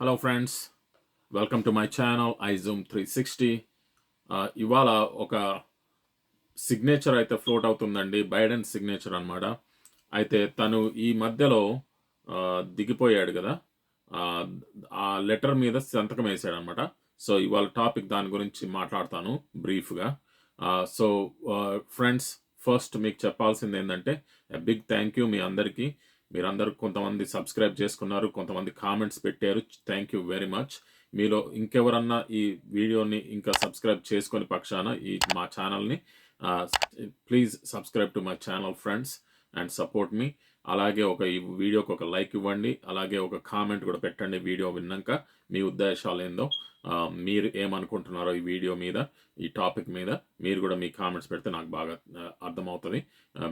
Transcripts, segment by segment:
Hello friends welcome to my channel iZoom three sixty ఇవాళ ఒక signature అయితే float అవుతుందండి. బైడెన్ సిగ్నేచర్ అన్నమాట. అయితే తను ఈ మధ్యలో దిగిపోయాడు కదా. ఆ, ఆ లెటర్ మీద సంతకం వేసాడు అనమాట సో ఇవాళ టాపిక్ దాని గురించి మాట్లాడతాను బ్రీఫ్గా సో ఫ్రెండ్స్ ఫస్ట్ మీకు చెప్పాల్సింది ఏంటంటే బిగ్ థ్యాంక్ యూ మీ అందరికీ. మీరందరూ కొంతమంది సబ్స్క్రైబ్ చేసుకున్నారు కొంతమంది కామెంట్స్ పెట్టారు. థ్యాంక్ యూ వెరీ మచ్ మీలో ఇంకెవరన్నా ఈ వీడియోని ఇంకా సబ్స్క్రైబ్ చేసుకొని పక్షాన ఈ మా ఛానల్ని please subscribe to my channel friends and support మీ అలాగే ఒక ఈ వీడియోకి ఒక లైక్ ఇవ్వండి. అలాగే ఒక కామెంట్ కూడా పెట్టండి వీడియో విన్నాక. మీ ఉద్దేశాలు ఏందో మీరు ఏమనుకుంటున్నారో ఈ వీడియో మీద ఈ టాపిక్ మీద మీరు కూడా మీ కామెంట్స్ పెడితే నాకు బాగా అర్థమవుతుంది.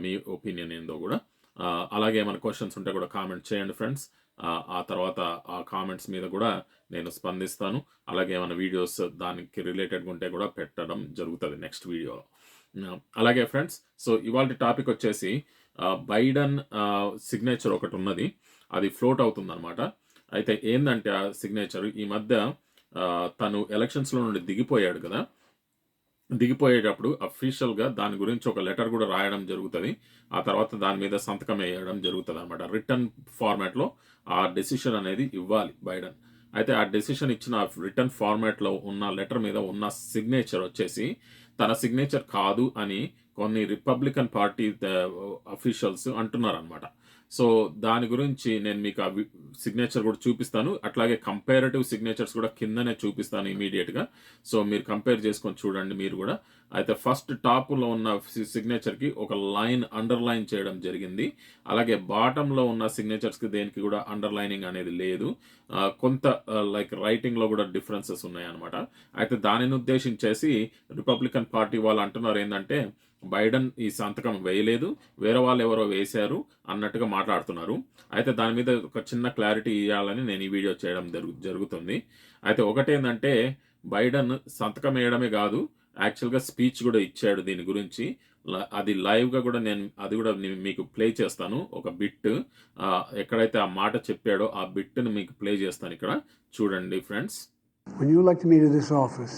మీ ఒపీనియన్ ఏందో కూడా అలాగే ఏమైనా క్వశ్చన్స్ ఉంటే కూడా కామెంట్ చేయండి ఫ్రెండ్స్ ఆ తర్వాత ఆ కామెంట్స్ మీద కూడా నేను స్పందిస్తాను. అలాగే ఏమైనా వీడియోస్ దానికి రిలేటెడ్ ఉంటే కూడా పెట్టడం జరుగుతుంది నెక్స్ట్ వీడియోలో అలాగే ఫ్రెండ్స్ సో ఇవాళ టాపిక్ వచ్చేసి బైడెన్ సిగ్నేచర్ ఒకటి ఉన్నది. అది ఫ్లోట్ అవుతుంది అనమాట అయితే ఏంటంటే ఆ సిగ్నేచర్ ఈ మధ్య తను ఎలక్షన్స్లో నుండి దిగిపోయాడు కదా. దిగిపోయేటప్పుడు అఫీషియల్గా దాని గురించి ఒక లెటర్ కూడా రాయడం జరుగుతుంది. ఆ తర్వాత దాని మీద సంతకం వేయడం జరుగుతుంది అనమాట రిటర్న్ ఫార్మాట్లో ఆ డెసిషన్ అనేది ఇవ్వాలి బైడెన్. అయితే ఆ డెసిషన్ ఇచ్చిన రిటర్న్ ఫార్మాట్లో ఉన్న లెటర్ మీద ఉన్న సిగ్నేచర్ వచ్చేసి తన సిగ్నేచర్ కాదు అని కొన్ని రిపబ్లికన్ పార్టీ అఫీషియల్స్ అంటున్నారు అనమాట సో దాని గురించి నేను మీకు ఆ సిగ్నేచర్ కూడా చూపిస్తాను. అట్లాగే కంపారేటివ్ సిగ్నేచర్స్ కూడా కిందనే చూపిస్తాను ఇమీడియట్గా సో మీరు కంపేర్ చేసుకొని చూడండి మీరు కూడా. అయితే ఫస్ట్ టాప్లో ఉన్న సిగ్నేచర్కి ఒక లైన్ అండర్లైన్ చేయడం జరిగింది. అలాగే బాటంలో ఉన్న సిగ్నేచర్స్కి దేనికి కూడా అండర్లైనింగ్ అనేది లేదు. కొంత లైక్ రైటింగ్లో కూడా డిఫరెన్సెస్ ఉన్నాయన్నమాట. అయితే దానిని ఉద్దేశించేసి రిపబ్లికన్ పార్టీ వాళ్ళు అంటున్నారు ఏంటంటే బైడెన్ ఈ సంతకం వేయలేదు. వేరే వాళ్ళు ఎవరో వేశారు అన్నట్టుగా మాట్లాడుతున్నారు. అయితే దాని మీద ఒక చిన్న క్లారిటీ ఇవ్వాలని నేను ఈ వీడియో చేయడం జరుగు జరుగుతుంది. అయితే ఒకటేంటంటే బైడెన్ సంతకం వేయడమే కాదు యాక్చువల్గా స్పీచ్ కూడా ఇచ్చాడు దీని గురించి. అది లైవ్గా కూడా నేను అది కూడా నేను మీకు ప్లే చేస్తాను. ఒక బిట్ ఎక్కడైతే ఆ మాట చెప్పాడో ఆ బిట్ని మీకు ప్లే చేస్తాను ఇక్కడ. చూడండి friends. When you elect me to this office,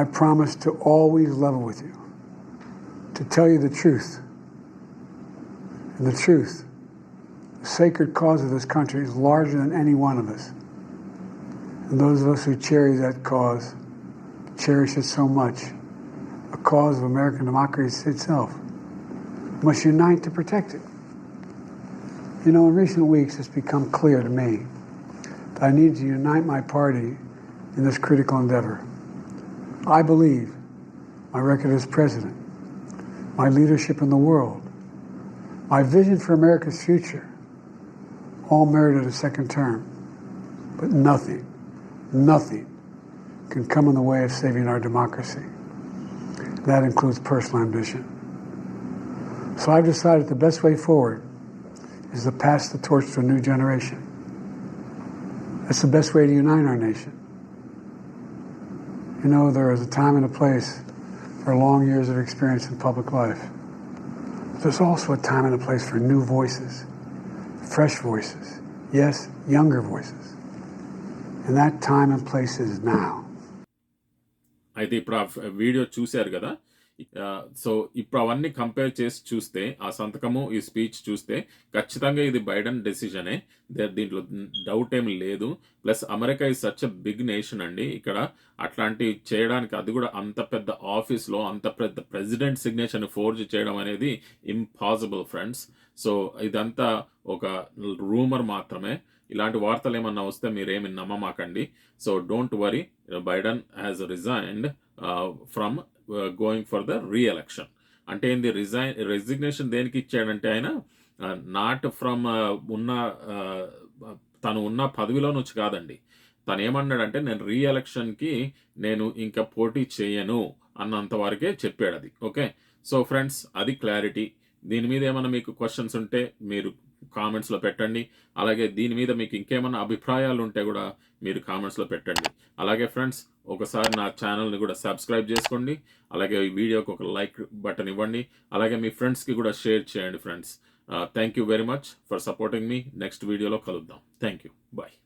I promise to always level with you, to tell you the truth. And the truth, the sacred cause of this country is larger than any one of us. And those of us who cherish that cause cherish it so much. A cause of American democracy itself must unite to protect it. You know, in recent weeks, it's become clear to me that I need to unite my party in this critical endeavor. I believe my record as president, my leadership in the world, my vision for America's future all merited a second term. But nothing, nothing can come in the way of saving our democracy. That includes personal ambition. So I've decided the best way forward is to pass the torch to a new generation. That's the best way to unite our nation. You know, there is a time and a place for long years of experience in public life. There's also a time and a place for new voices, fresh voices, yes, younger voices. And that time and place is now. అయితే ఇప్పుడు ఆ ఫ్- video చూశారు కదా ఆ, so ఇప్పుడు అవన్నీ compare చేసి చూస్తే ఆ సంతకము ఈ స్పీచ్ చూస్తే ఖచ్చితంగా ఇది బైడెన్ డెసిజనే దీంట్లో డౌట్ ఏం లేదు. Plus America is such a big nation అండి. ఇక్కడ అట్లాంటివి చేయడానికి అది కూడా అంత పెద్ద ఆఫీస్లో అంత పెద్ద ప్రెసిడెంట్ సిగ్నేచర్ని ఫోర్జ్ చేయడం అనేది ఇంపాసిబుల్ ఫ్రెండ్స్ సో ఇదంతా ఒక రూమర్ మాత్రమే. ఇలాంటి వార్తలు ఏమన్నా వస్తే మీరేమి నమ్మమాకండి. So don't worry Biden has resigned from going for the reelection అంటే ఏంది రిజైన్ రెసిగ్నేషన్ దేనికి ఇచ్చాడంటే ఆయన uh, నాట్ ఫ్రమ్ uh, ఉన్న uh, తను ఉన్న పదవిలో నుంచి కాదండి. తను ఏమన్నాడంటే నేను రీఎలక్షన్కి నేను ఇంకా పోటీ చేయను అన్నంత వరకే చెప్పాడు అది. ఓకే? సో ఫ్రెండ్స్ అది క్లారిటీ. దీని మీద ఏమైనా మీకు క్వశ్చన్స్ ఉంటే మీరు కామెంట్స్లో పెట్టండి. అలాగే దీని మీద మీకు ఇంకేమైనా అభిప్రాయాలు ఉంటే కూడా మీరు కామెంట్స్లో పెట్టండి. అలాగే ఫ్రెండ్స్ ఒకసారి నా ఛానల్ని కూడా సబ్స్క్రైబ్ చేసుకోండి. అలాగే ఈ వీడియోకి ఒక లైక్ బటన్ ఇవ్వండి. అలాగే మీ ఫ్రెండ్స్కి కూడా షేర్ చేయండి friends. Thank you very much for supporting me next వీడియోలో కలుద్దాం. Thank you bye